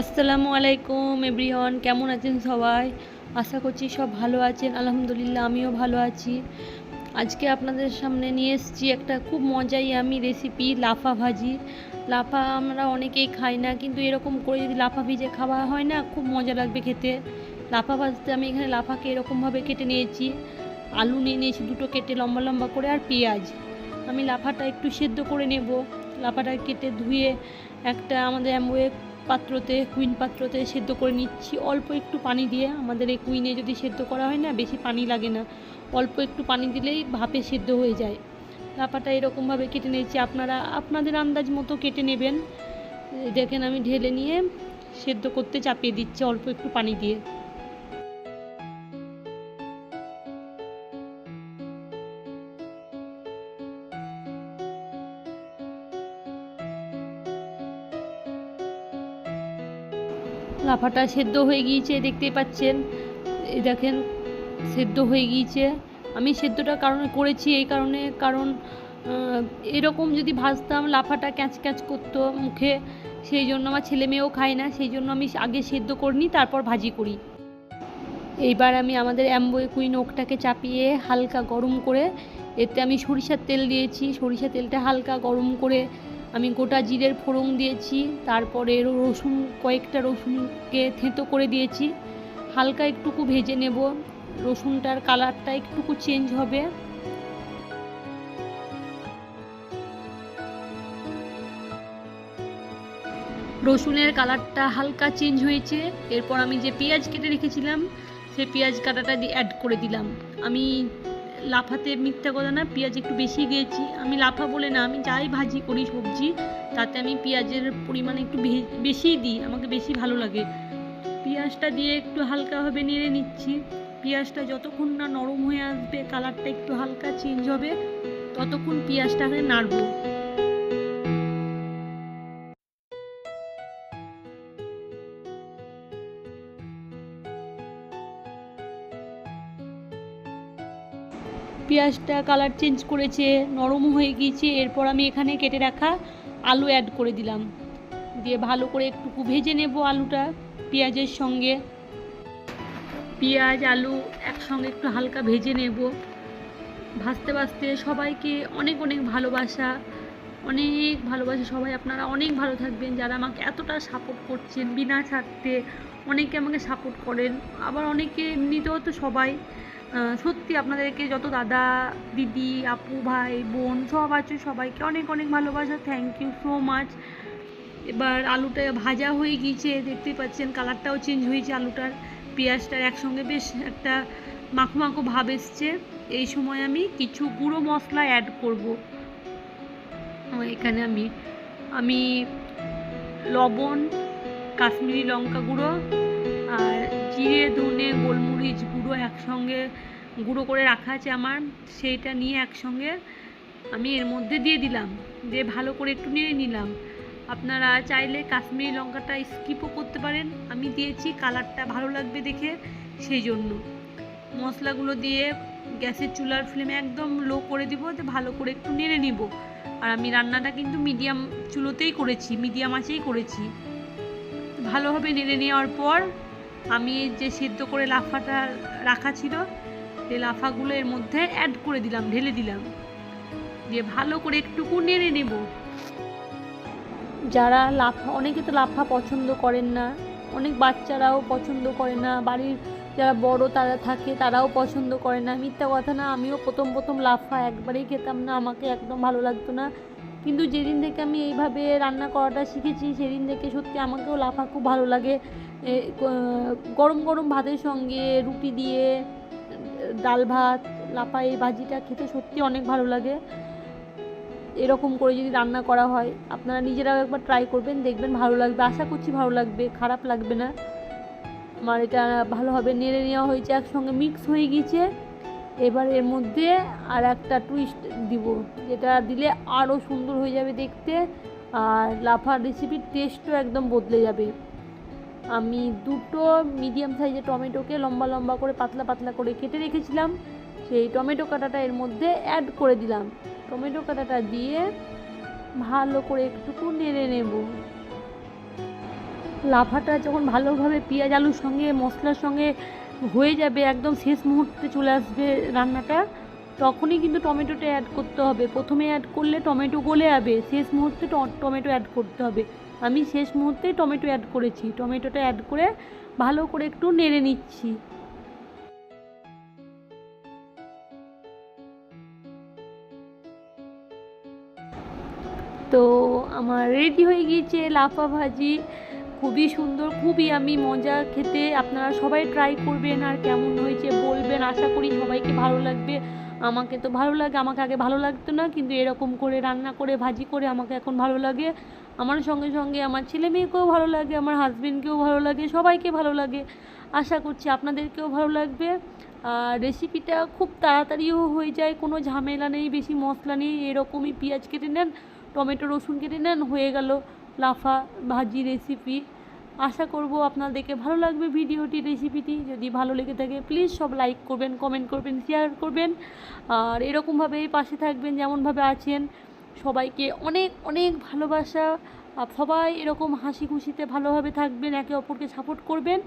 আসসালামু আলাইকুম এভরিওয়ান, কেমন আছেন সবাই? আশা করছি সব ভালো আছেন, আলহামদুলিল্লাহ আমিও ভালো আছি। আজকে আপনাদের সামনে নিয়ে এসেছি একটা খুব মজাই আমি রেসিপি লাফা ভাজি। লাফা আমরা অনেকেই খাই না, কিন্তু এরকম করে যদি লাফা ভিজে খাওয়া হয় না, খুব মজা লাগবে খেতে। লাফা ভাজতে আমি এখানে লাফাকে এরকমভাবে কেটে নিয়েছি। আলু নিয়ে নিয়েছি দুটো কেটে লম্বা লম্বা করে আর পেঁয়াজ। আমি লাফাটা একটু সেদ্ধ করে নেব। লাফাটা কেটে ধুয়ে একটা আমাদের অ্যাম্বয়ে পাত্রতে কুইন পাত্রতে সেদ্ধ করে নিচ্ছি। অল্প একটু পানি দিয়ে আমাদের এই কুইনে যদি সেদ্ধ করা হয় না, বেশি পানি লাগে না। অল্প একটু পানি দিলেই ভাপে সেদ্ধ হয়ে যায়। লাফাটা এরকমভাবে কেটে নিয়েছি। আপনারা, আপনাদের আন্দাজ মতো কেটে নেবেন। দেখেন আমি ঢেলে নিয়ে সেদ্ধ করতে চাপিয়ে দিচ্ছি অল্প একটু পানি দিয়ে। লাফাটা সেদ্ধ হয়ে গিয়েছে, দেখতেই পাচ্ছেন। এই দেখেন, সেদ্ধ হয়ে গিয়েছে। আমি সেদ্ধটা কারণে করেছি এই কারণে, কারণ এরকম যদি ভাজতাম, লাফাটা ক্যাঁচ ক্যাঁচ করতো মুখে, সেই জন্য আমার ছেলে মেয়েও খায় না, সেই জন্য আমি আগে সেদ্ধ করে নিই তারপর ভাজি করি। এইবার আমি আমাদের অ্যাম্বয় কুইন ওকটাকে চাপিয়ে হালকা গরম করে, এতে আমি সরিষার তেল দিয়েছি। সরিষা তেলটা হালকা গরম করে আমি গোটা জিরের ফোড়ন দিয়েছি, তারপরে রসুন, কয়েকটা রসুনকে থেঁতো করে দিয়েছি। হালকা একটুকু ভেজে নেব, রসুনটার কালারটা একটুকু চেঞ্জ হবে। রসুনের কালারটা হালকা চেঞ্জ হয়েছে, এরপর আমি যে পেঁয়াজ কেটে রেখেছিলাম সেই পেঁয়াজ কাটাটা অ্যাড করে দিলাম। আমি লাফাতে মিথ্যা কথা না, পেঁয়াজ একটু বেশি দিয়েছি আমি লাফা বলে না, আমি যাই ভাজি করি সবজি, তাতে আমি পেঁয়াজের পরিমাণ একটু বেশি বেশিই দিই, আমাকে বেশি ভালো লাগে। পেঁয়াজটা দিয়ে একটু হালকাভাবে নেড়ে নিচ্ছি। পেঁয়াজটা যতক্ষণ না নরম হয়ে আসবে কালারটা একটু হালকা চেঞ্জ হবে, ততক্ষণ পেঁয়াজটাকে নাড়বো। পেঁয়াজটা কালার চেঞ্জ করেছে, নরম হয়ে গিয়েছে, এরপর আমি এখানে কেটে রাখা আলু অ্যাড করে দিলাম। দিয়ে ভালো করে একটু ভেজে নেব আলুটা পেঁয়াজের সঙ্গে। পেঁয়াজ, আলু একসঙ্গে একটু হালকা ভেজে নেব। ভাজতে ভাজতে সবাইকে অনেক অনেক ভালোবাসা অনেক ভালোবাসা। সবাই আপনারা অনেক ভালো থাকবেন। যারা আমাকে এতটা সাপোর্ট করছেন বিনা ছাড়তে, অনেকে আমাকে সাপোর্ট করেন। আবার অনেকে এমনিতেও তো সবাই সত্যি আপনাদেরকে যত দাদা, দিদি, আপু, ভাই, বোন, সব আছে সবাইকে অনেক অনেক ভালোবাসা। থ্যাংক ইউ সো মাচ এবার আলুটা ভাজা হয়ে গিয়েছে, দেখতেই পাচ্ছেন কালারটাও চেঞ্জ হয়েছে আলুটার। পেঁয়াজটার একসঙ্গে বেশ একটা মাখো মাখো ভাব এসছে। এই সময় আমি কিছু গুঁড়ো মশলা অ্যাড করব। এখানে আমি আমি লবণ, কাশ্মীরি লঙ্কা গুঁড়ো জিরে, ধনে, গোলমরিচ গুঁড়ো একসঙ্গে গুঁড়ো করে রাখা আছে আমার। সেইটা নিয়ে একসঙ্গে আমি এর মধ্যে দিয়ে দিলাম। দিয়ে ভালো করে একটু নেড়ে নিলাম। আপনারা চাইলে কাশ্মীরি লঙ্কাটা স্কিপও করতে পারেন। আমি দিয়েছি, কালারটা ভালো লাগবে দেখে, সেই জন্য। মশলাগুলো দিয়ে গ্যাসের চুলার ফ্লেম একদম লো করে দিব যে ভালো করে একটু নেড়ে নিব। আর আমি রান্নাটা কিন্তু মিডিয়াম চুলোতেই করেছি, মিডিয়াম আঁচেই করেছি। ভালোভাবে নেড়ে নেওয়ার পর আমি যে সিদ্ধ করে লাফাটা রাখা ছিল সেই লাফাগুলো এর মধ্যে অ্যাড করে দিলাম, ঢেলে দিলাম। দিয়ে ভালো করে একটুকু নেড়ে নেব। যারা লাফা, অনেকে তো লাফা পছন্দ করেন না। অনেক বাচ্চারাও পছন্দ করে না। বাড়ির যারা বড় তারা থাকে, তারাও পছন্দ করে না। মিথ্যা কথা না, আমিও প্রথম প্রথম লাফা একবারেই খেতাম না। আমাকে একদম ভালো লাগতো না। কিন্তু যেদিন থেকে আমি এইভাবে রান্না করাটা শিখেছি, সেদিন থেকে সত্যি আমাকেও লাফা খুব ভালো লাগে। গরম গরম ভাতের সঙ্গে রুটি দিয়ে, ডাল ভাত, লাফা এই ভাজিটা খেতে সত্যি অনেক ভালো লাগে। এরকম করে যদি রান্না করা হয়, আপনারা নিজেরাও একবার ট্রাই করবেন, দেখবেন ভালো লাগবে। আশা করছি ভালো লাগবে, খারাপ লাগবে না। আমার এটা ভালোভাবে নেড়ে নেওয়া হয়েছে, একসঙ্গে মিক্স হয়ে গিয়েছে। এবার এর মধ্যে আর একটা টুইস্ট দিব, যেটা দিলে আরও সুন্দর হয়ে যাবে দেখতে, আর লাফার রেসিপির টেস্টও একদম বদলে যাবে। আমি দুটো মিডিয়াম সাইজের টমেটোকে লম্বা লম্বা করে পাতলা পাতলা করে কেটে রেখেছিলাম, সেই টমেটো কাটাটা এর মধ্যে অ্যাড করে দিলাম। টমেটো কাটাটা দিয়ে ভালো করে একটুকু নেড়ে নেব। লাফাটা যখন ভালোভাবে পেঁয়াজ, আলুর সঙ্গে, মশলার সঙ্গে হয়ে যাবে, একদম শেষ মুহূর্তে চলে আসবে রান্নাটা, তখনই কিন্তু টমেটোটা অ্যাড করতে হবে। প্রথমে অ্যাড করলে টমেটো গলে যাবে, শেষ মুহূর্তে টমেটো অ্যাড করতে হবে। আমি শেষ মুহূর্তে টমেটো অ্যাড করেছি, টমেটোটা অ্যাড করে ভালো করে একটু নেড়ে নিচ্ছি। তো আমার রেডি হয়ে গিয়েছে লাফা ভাজি। খুবই সুন্দর, খুবই আমি মজা খেতে আপনারা সবাই ট্রাই করবেন আর কেমন হয়েছে বলবেন। আশা করি সবাইকে ভালো লাগবে। আমাকে তো ভালো লাগে, আমাকে আগে ভালো লাগতো না, কিন্তু এরকম করে রান্না করে, ভাজি করে আমাকে এখন ভালো লাগে। আমার সঙ্গে সঙ্গে আমার ছেলে মেয়েকেও ভালো লাগে, আমার হাজবেন্ডকেও ভালো লাগে, সবাইকে ভালো লাগে। আশা করছি আপনাদেরকেও ভালো লাগবে। আর রেসিপিটা খুব তাড়াতাড়িও হয়ে যায়, কোনো ঝামেলা নেই, বেশি মশলা নেই, এরকমই পেঁয়াজ কেটে নেন, টমেটো, রসুন কেটে নেন, হয়ে গেল। লাফা ভাজি রেসিপি আশা করব আপনাদেরকে ভালো লাগবে ভিডিওটি রেসিপিটি যদি ভালো লেগে থাকে প্লিজ সব লাইক করবেন কমেন্ট করবেন শেয়ার করবেন। আর এরকমভাবেই পাশে থাকবেন, যেমনভাবে আছেন। সবাইকে অনেক অনেক ভালোবাসা। সবাই এরকম হাসি খুশিতে ভালোভাবে থাকবেন, একে অপরকে সাপোর্ট করবেন।